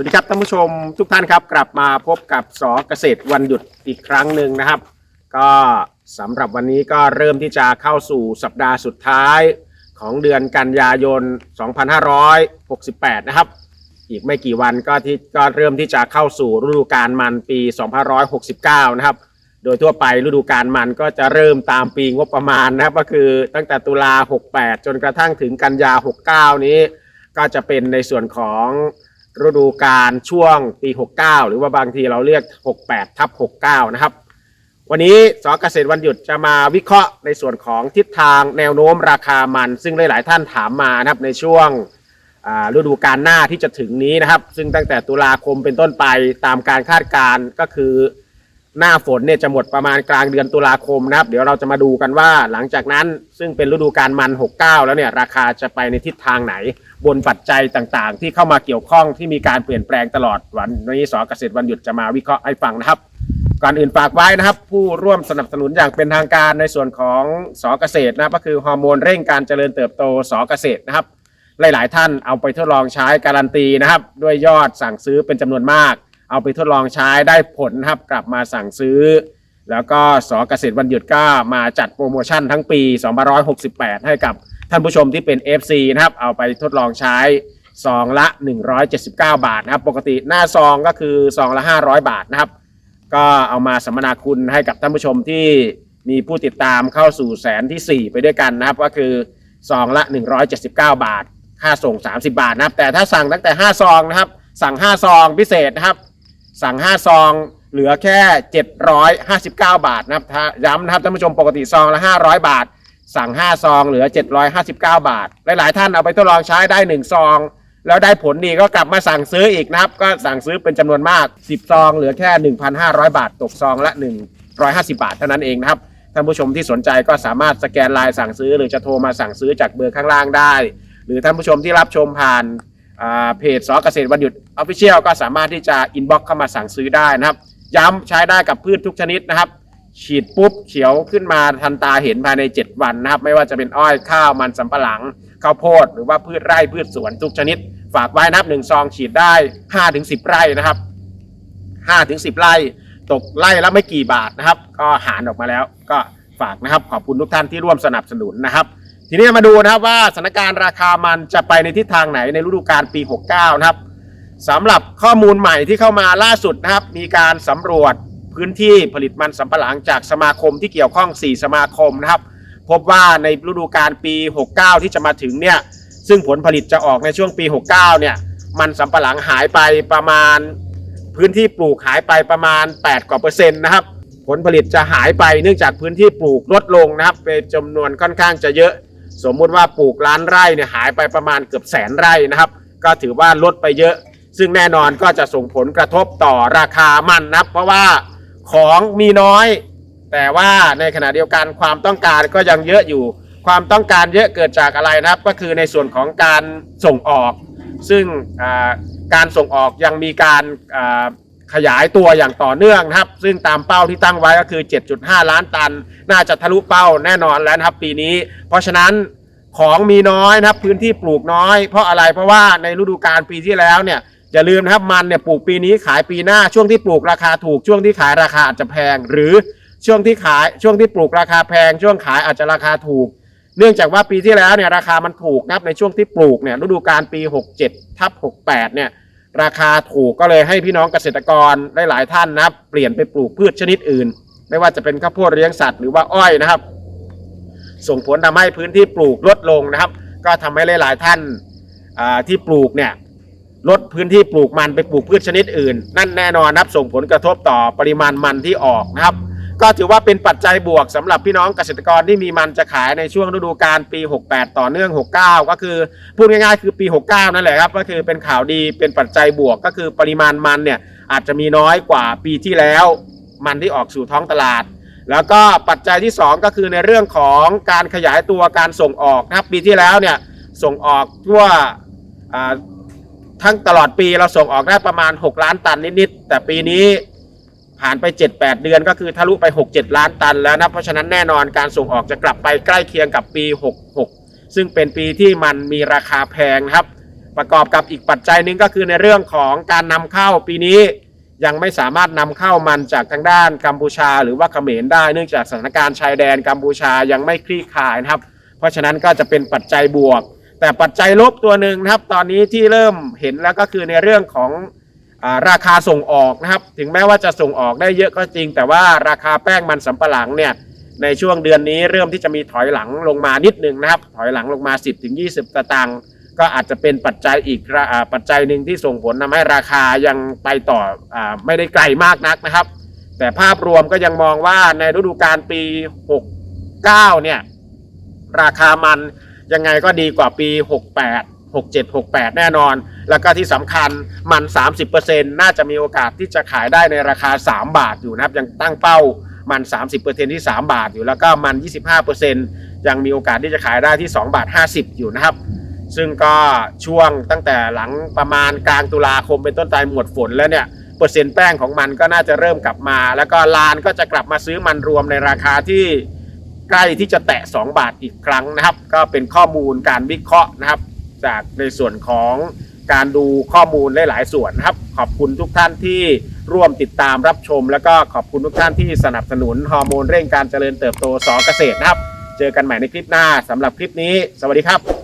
วัสดีครับท่านผู้ชมทุกท่านครับ กลับมาพบกับสอเกษตรวันหยุดอีกครั้งหนึ่งนะครับ ก็สำหรับวันนี้ก็เริ่มที่จะเข้าสู่สัปดาห์สุดท้ายของเดือนกันยายน 2568 นะครับ อีกไม่กี่วันก็ที่ก็เริ่มที่จะเข้าสู่ฤดูกาลมันปี 2569 นะครับ โดยทั่วไปฤดูกาลมันก็จะเริ่มตามปีงบประมาณนะครับ ก็คือตั้งแต่ตุลา 68 จนกระทั่งถึงกันยา 69 นี้ ก็จะเป็นในส่วนของ ฤดูกาลช่วงปี 69 หรือว่าบางทีเราเรียก 68ทับ69 นะครับ วันนี้สอเกษตรวันหยุดจะมาวิเคราะห์ในส่วนของทิศทางแนวโน้มราคามัน ซึ่งหลาย ๆ ท่านถามมานะครับในช่วงฤดูกาลหน้าที่จะถึงนี้นะครับ ซึ่งตั้งแต่ตุลาคมเป็นต้นไปตามการคาดการณ์ก็คือ หน้าฝนเนี่ยจะหมดประมาณกลางเดือนตุลาคมนะครับ เดี๋ยวเราจะมาดูกันว่าหลังจากนั้นซึ่งเป็นฤดูกาลมัน 69 แล้วเนี่ยราคาจะไปในทิศทางไหน บนปัจจัยต่างๆ ที่เข้ามาเกี่ยวข้องที่มีการเปลี่ยนแปลงตลอดวันนี้สอเกษตรวันหยุดจะมาวิเคราะห์ให้ฟังนะครับ ก่อนอื่นฝากไว้นะครับ ผู้ร่วมสนับสนุนอย่างเป็นทางการในส่วนของสอเกษตรนะก็คือฮอร์โมนเร่งการเจริญเติบโตสอเกษตรนะครับ หลาย ๆ ท่านเอาไปทดลองใช้การันตีนะครับ ด้วยยอดสั่งซื้อเป็นจำนวนมาก เอาไปทดลองใช้ได้ผลนะครับกลับมาสั่งซื้อ แล้วก็สอเกษตรวันหยุดก็มาจัดโปรโมชั่นทั้งปี2568 ให้กับท่านผู้ชมที่เป็น FC นะครับ เอาไปทดลองใช้ซองละ 179 บาทนะครับ ปกติหน้าซองก็คือซองละ 500 บาทนะครับ ก็เอามาสัมมนาคุณให้กับท่านผู้ชมที่มีผู้ติดตามเข้าสู่แสนทีสี่4 ไปด้วยกันนะครับ ก็คือซองละ 179 บาท ค่าส่ง 30 บาทนะครับ แต่ถ้าสั่งตั้งแต่ 5 ซองนะครับ สั่ง 5 ซองพิเศษนะครับ สั่ง 5 ซอง เหลือแค่ 759 บาทนะครับย้ำนะครับท่านผู้ชมปกติซองละ 500 บาท สั่ง 5 ซอง เหลือ 759 บาท หลาย ๆ ท่านเอาไปทดลองใช้ได้ 1 ซอง แล้วได้ผลดีก็กลับมาสั่งซื้ออีกนะครับ ก็สั่งซื้อเป็นจำนวนมาก 10 ซอง เหลือแค่ 1,500 บาท ตกซองละ 150 บาท เท่านั้นเองนะครับท่านผู้ชมที่สนใจก็สามารถสแกนไลน์สั่งซื้อ หรือจะโทรมาสั่งซื้อจากเบอร์ข้างล่างได้ หรือท่านผู้ชมที่รับชมผ่าน เพจสอเกษตรวันหยุดออฟฟิเชียลก็สามารถที่จะอินบ็อกเข้ามาสั่งซื้อได้นะครับ ย้ำใช้ได้กับพืชทุกชนิดนะครับ ฉีดปุ๊บเขียวขึ้นมาทันตาเห็นภายใน 7 วันนะครับ ไม่ว่าจะเป็นอ้อยข้าวมันสำปะหลัง ข้าวโพด หรือว่าพืชไร่พืชสวนทุกชนิด ฝากไว้นะครับหนึ่งซองฉีดได้ 5-10 ไร่นะครับ 5-10 ไร่ตกไร่ละไม่กี่บาทนะครับ ก็หารออกมาแล้วก็ฝากนะครับ ขอบคุณทุกท่านที่ร่วมสนับสนุนนะครับ ทีนี้มาดูนะครับว่าสถานการณ์ราคามันจะไปในทิศทางไหนในฤดูกาลปี 69 นะครับสำหรับข้อมูลใหม่ที่เข้ามาล่าสุดนะครับ มีการสำรวจพื้นที่ผลิตมันสำปะหลังจากสมาคมที่เกี่ยวข้อง 4 สมาคมนะครับ พบว่าในฤดูกาลปี 69 ที่จะมาถึงเนี่ยซึ่งผลผลิตจะออกในช่วงปี 69 เนี่ยมันสำปะหลังหายไปประมาณ พื้นที่ปลูกหายไปประมาณ 8 กว่าเปอร์เซ็นต์นะครับ ผลผลิตจะหายไปเนื่องจากพื้นที่ปลูกลดลงนะครับเป็นจำนวนค่อนข้างจะเยอะ สมมุติว่าปลูกล้านไร่เนี่ยหายไปประมาณเกือบแสนไร่นะครับ ก็ถือว่าลดไปเยอะ ซึ่งแน่นอนก็จะส่งผลกระทบต่อราคามันนับเพราะว่าของมีน้อย แต่ว่าในขณะเดียวกันความต้องการก็ยังเยอะอยู่ ความต้องการเยอะเกิดจากอะไรนะครับ ก็คือในส่วนของการส่งออก ซึ่งการส่งออกยังมีการา ขยายตัวอย่างต่อเนื่องนะครับ ซึ่งตามเป้าที่ตั้งไว้ก็คือ 7.5 ล้านตัน น่าจะทะลุเป้าแน่นอนแล้วนะครับปีนี้ เพราะฉะนั้นของมีน้อยนะครับพื้นที่ปลูกน้อย เพราะอะไรเพราะว่าในฤดูกาลปีที่แล้วเนี่ยอย่าลืมนะครับมันเนี่ยปลูกปีนี้ขายปีหน้าช่วงที่ปลูกราคาถูกช่วงที่ขายราคาอาจจะแพง หรือช่วงที่ขายช่วงที่ปลูกราคาแพง ช่วงขายอาจจะราคาถูก เนื่องจากว่าปีที่แล้วเนี่ยราคามันถูกนะครับในช่วงที่ปลูกเนี่ยฤดูกาลปี 67ทับ68เนี่ย ราคาถูกก็เลยให้พี่น้องเกษตรกรหลายๆท่านนะครับ เปลี่ยนไปปลูกพืชชนิดอื่น ไม่ว่าจะเป็นข้าวโพดเลี้ยงสัตว์หรือว่าอ้อยนะครับ ส่งผลทำให้พื้นที่ปลูกลดลงนะครับ ก็ทำให้หลาย ๆ ท่านอ่าที่ปลูกเนี่ยลดพื้นที่ปลูกมันไปปลูกพืชชนิดอื่น นั่นแน่นอนนะครับ ส่งผลกระทบต่อปริมาณมันที่ออกนะครับ ก็ถือว่าเป็นปัจจัยบวกสำหรับพี่น้องเกษตรกรที่มีมันจะขายในช่วงฤดูกาลปี 68 ต่อเนื่อง 69 ก็คือพูดง่ายๆ คือปี 69 นั่นแหละครับ ก็คือเป็นข่าวดีเป็นปัจจัยบวก ก็คือปริมาณมันเนี่ยอาจจะมีน้อยกว่าปีที่แล้ว มันที่ออกสู่ท้องตลาด แล้วก็ปัจจัยที่ 2 ก็คือในเรื่องของการขยายตัวการส่งออกนะครับปีที่แล้วเนี่ยส่งออกทั่วทั้งตลอดปีเราส่งออกได้ประมาณ 6 ล้านตันนิดๆแต่ปีนี้ ผ่านไป 7-8 เดือนก็คือทะลุไป 6-7 ล้านตันแล้วนะ เพราะฉะนั้นแน่นอนการส่งออกจะกลับไปใกล้เคียงกับปี 66 ซึ่งเป็นปีที่มันมีราคาแพงนะครับ ประกอบกับอีกปัจจัยหนึ่งก็คือในเรื่องของการนำเข้าปีนี้ ยังไม่สามารถนำเข้ามันจากทางด้านกัมพูชา หรือว่าเขมรได้เนื่องจากสถานการณ์ชายแดนกัมพูชายังไม่คลี่คลายนะครับ เพราะฉะนั้นก็จะเป็นปัจจัยบวก แต่ปัจจัยลบตัวหนึ่งนะครับ ตอนนี้ที่เริ่มเห็นแล้วก็คือในเรื่องของ ราคาส่งออกนะครับ ถึงแม้ว่าจะส่งออกได้เยอะก็จริง แต่ว่าราคาแป้งมันสำปะหลังเนี่ยในช่วงเดือนนี้เริ่มที่จะมีถอยหลังลงมานิดนึงนะครับ ถอยหลังลงมา 10-20สตางค์ก็อาจจะเป็นปัจจัยอีกระปัจจัยหนึ่งที่ส่งผลทำให้ราคายังไปต่ออไม่ได้ไกลมากนักนะครับ แต่ภาพรวมก็ยังมองว่าในฤดูกาลปี 69 เนี่ย ราคามันยังไงก็ดีกว่าปี 68 67 68 แน่นอน แล้วก็ที่สำคัญมัน 30%น่าจะมีโอกาสที่จะขายได้ในราคา 3 บาทอยู่นะครับ ยังตั้งเป้ามัน 30%ที่ 3 บาทอยู่แล้วก็มัน 25%ยังมีโอกาสที่จะขายได้ที่ 2 บาท 50 อยู่นะครับ ซึ่งก็ช่วงตั้งแต่หลังประมาณกลางตุลาคมเป็นต้นไปหมดฝนแล้วเนี่ยเปอร์เซ็นต์แป้งของมันก็น่าจะเริ่มกลับมา แล้วก็ลานก็จะกลับมาซื้อมันรวมในราคาที่ใกล้ที่จะแตะ 2 บาทอีกครั้งนะครับ ก็เป็นข้อมูลการวิเคราะห์นะครับ จากในส่วนของการดูข้อมูลหลาย ๆ ส่วนนะครับ ขอบคุณทุกท่านที่ร่วมติดตามรับชม แล้วก็ขอบคุณทุกท่านที่สนับสนุนฮอร์โมนเร่งการเจริญเติบโตสอเกษตรนะครับ เจอกันใหม่ในคลิปหน้าสำหรับคลิปนี้ สวัสดีครับ